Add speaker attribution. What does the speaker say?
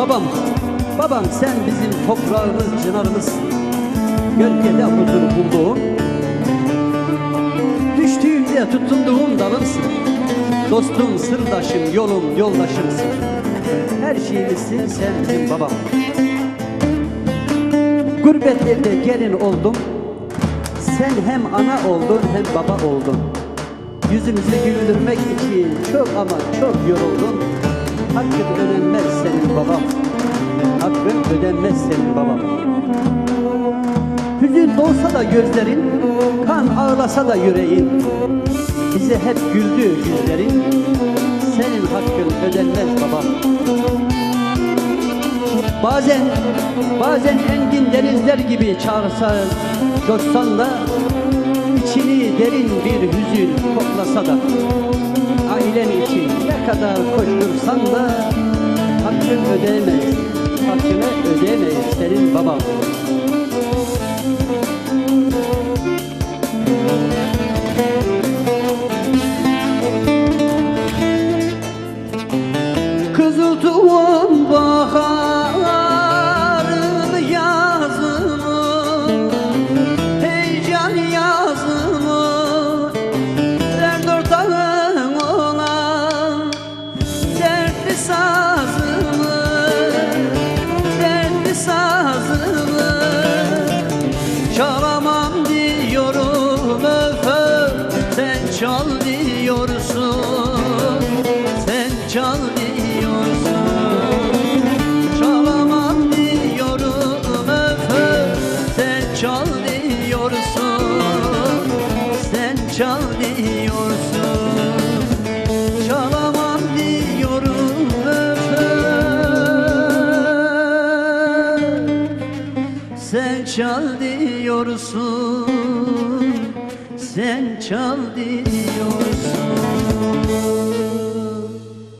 Speaker 1: babam, babam sen bizim toprağımız, çınarımızsın. Gölgede huzur bulduğum, düştüğümde tutunduğum dalımsın. Dostum, sırdaşım, yolum, yoldaşımsın. Her şeyimizsin sen bizim babam. Gurbet elde gelin oldum. Sen hem ana oldun hem baba oldun. Yüzümüzü güldürmek için çok ama çok yoruldun. Hakkın ödenmez senin babam. Hakkın ödenmez senin babam. Hüzün dolsa da gözlerin, kan ağlasa da yüreğin. Bize hep güldü yüzlerin. Senin hakkın ödenmez babam. Bazen, bazen engin denizler gibi çağırsa, coşsan da içini derin bir hüzün koklasa da ailen için ne kadar koştursan da hakkın ödeyemeyiz, hakkını ödeyemeyiz senin baban. Çal diyorsun Sen çal diyorsun